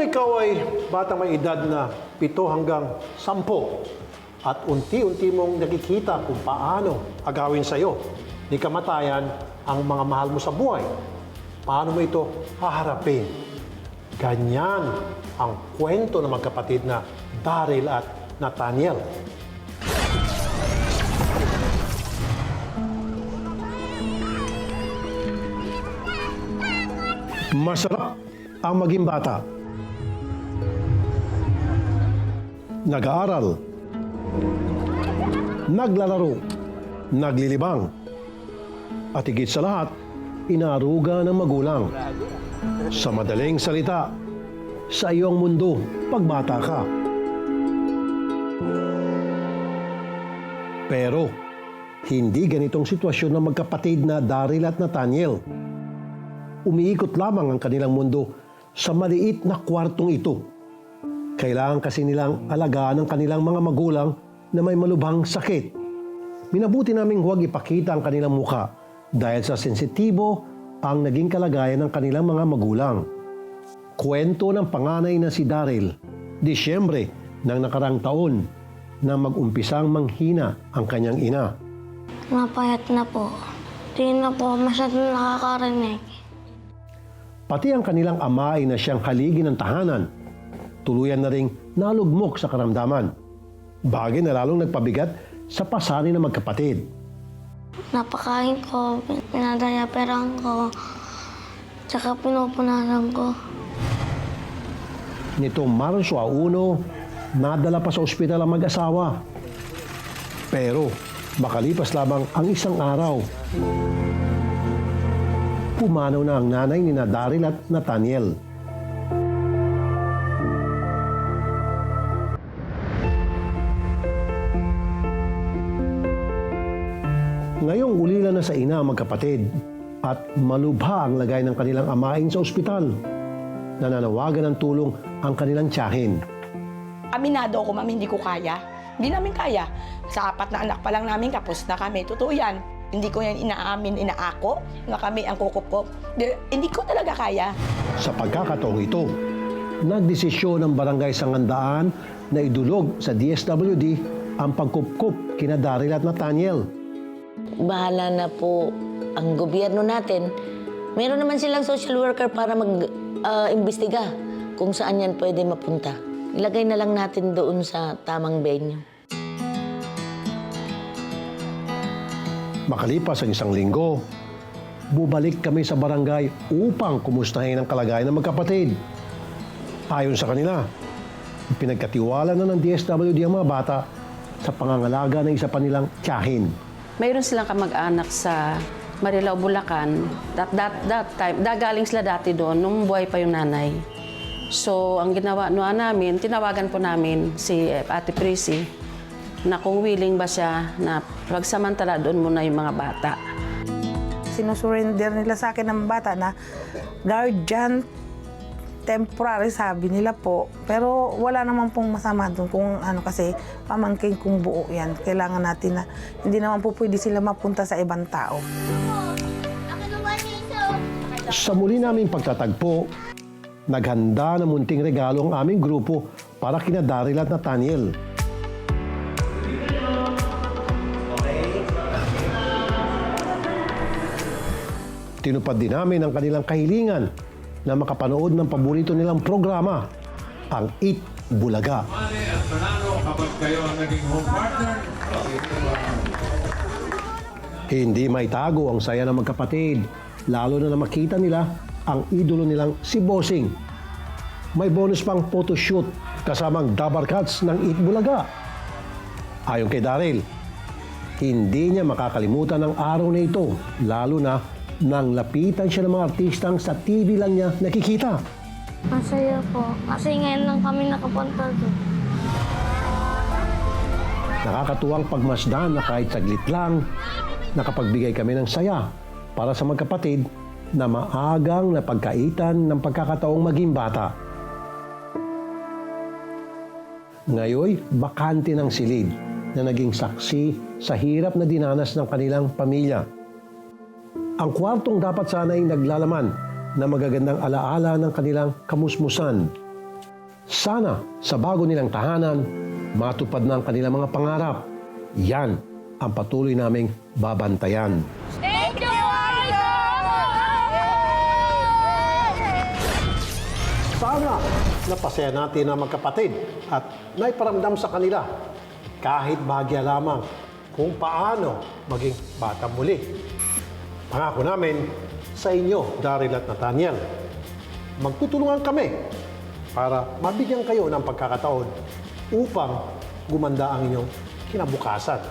Nung ikaw ay bata may edad na pito hanggang sampo at unti-unti mong nakikita kung paano agawin sa'yo ni kamatayan ang mga mahal mo sa buhay, paano mo ito haharapin? Ganyan ang kwento ng magkapatid na Daryl at Nathaniel. Masarap ang maging bata. Nag-aaral. Naglalaro. Naglilibang. At higit sa lahat, inaruga ng magulang. Sa madaling salita, sa iyong mundo, pagbata ka. Pero, hindi ganitong sitwasyon ng magkapatid na Daryl at Nathaniel umiikot lamang ang kanilang mundo sa maliit na kwartong ito. Kailangan kasi nilang alagaan ang kanilang mga magulang na may malubhang sakit. Minabuti naming huwag ipakita ang kanilang muka dahil sa sensitibo ang naging kalagayan ng kanilang mga magulang. Kwento ng panganay na si Daryl, Disyembre ng nakarang taon na mag-umpisang manghina ang kanyang ina. Napayat na po. Di na po masyadong nakakarinig. Pati ang kanilang ama ay na siyang haligi ng tahanan. Tuluyan na ring nalugmok sa karamdaman. Bagay na lalong nagpabigat sa pasanin ng magkapatid. Napakain ko, pinadayaperan ko, tsaka pinupunasan ko. Nitong Marso 1, nadala pa sa ospital ang mag-asawa. Pero makalipas lamang ang isang araw, pumanaw na ang nanay ni Daryl at Nathaniel. Ngayong ulila na sa ina ang magkapatid at malubha ang lagay ng kanilang amain sa ospital. Nananawagan ng tulong ang kanilang tiyahin. Aminado ako, ma'am, hindi ko kaya. Hindi namin kaya. Sa apat na anak pa lang namin, kapos na kami. Totoo yan. Hindi ko yan inaamin, inaako na kami ang kukup Di- Hindi ko talaga kaya. Sa pagkakataong ito, nagdesisyon ng barangay Sangandaan na idulog sa DSWD ang pagkupkup kina Daryl at Nathaniel. Bahala na po ang gobyerno natin. Meron naman silang social worker para mag-imbestiga kung saan yan pwede mapunta. Ilagay na lang natin doon sa tamang venue. Makalipas ang isang linggo, bubalik kami sa barangay upang kumustahin ang kalagayan ng magkapatid. Ayon sa kanila, pinagkatiwala na ng DSWD ang mga bata sa pangangalaga ng isa pa nilang tiyahin. Mayroon silang kamag-anak sa Marilao, Bulacan. That, that, that time, dagaling sila dati doon nung buhay pa yung nanay. So, ang ginawa noa namin, tinawagan po namin si eh, Ate Prissy na kung willing ba siya na pagsamantala doon muna yung mga bata. sinusurrender nila sa akin ng bata na guardian temporary sabi nila po. Pero wala naman pong masama doon kung ano kasi pamangkin kung buo yan. Kailangan natin na hindi naman po pwede sila mapunta sa ibang tao. Sa muli naming pagtatagpo, naghanda ng munting regalo ang aming grupo para kina Daryl at Nathaniel. Tinupad din namin ang kanilang kahilingan na makapanood ng paborito nilang programa, ang Eat Bulaga. Hindi may tago ang saya ng magkapatid, lalo na na makita nila ang idolo nilang si Bossing. May bonus pang photoshoot kasamang Dabar Cats ng Eat Bulaga. Ayon kay Daryl, hindi niya makakalimutan ang araw na ito, lalo na nang lapitan siya ng mga artistang sa TV lang niya nakikita. Masaya po. Kasi ngayon lang kami nakapunta doon. Nakakatuwang pagmasdan na kahit saglit lang, nakapagbigay kami ng saya para sa magkapatid na maagang napagkaitan ng pagkakataong maging bata. Ngayoy, bakante ng silid na naging saksi sa hirap na dinanas ng kanilang pamilya. Ang kwartong dapat sana'y naglalaman na magagandang alaala ng kanilang kamusmusan Sana sa bago nilang tahanan, matupad na ang kanilang mga pangarap. Yan ang patuloy naming babantayan. Sana napasaya natin ang magkapatid at naiparamdam sa kanila kahit bahagya lamang kung paano maging bata muli. Pangako namin sa inyo, Daryl at Nathaniel, magtutulungan kami para mabigyan kayo ng pagkakataon upang gumanda ang inyong kinabukasan.